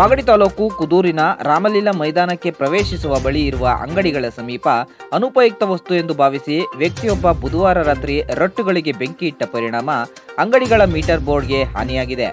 ಮಾಗಡಿ ತಾಲೂಕು ಕುದೂರಿನ ರಾಮಲೀಲಾ ಮೈದಾನಕ್ಕೆ ಪ್ರವೇಶಿಸುವ ಬಳಿ ಇರುವ ಅಂಗಡಿಗಳ ಸಮೀಪ ಅನುಪಯುಕ್ತ ವಸ್ತು ಎಂದು ಭಾವಿಸಿ ವ್ಯಕ್ತಿಯೊಬ್ಬ ಬುಧವಾರ ರಾತ್ರಿ ರಟ್ಟುಗಳಿಗೆ ಬೆಂಕಿ ಇಟ್ಟ ಪರಿಣಾಮ ಅಂಗಡಿಗಳ ಮೀಟರ್ ಬೋರ್ಡ್ಗೆ ಹಾನಿಯಾಗಿದೆ.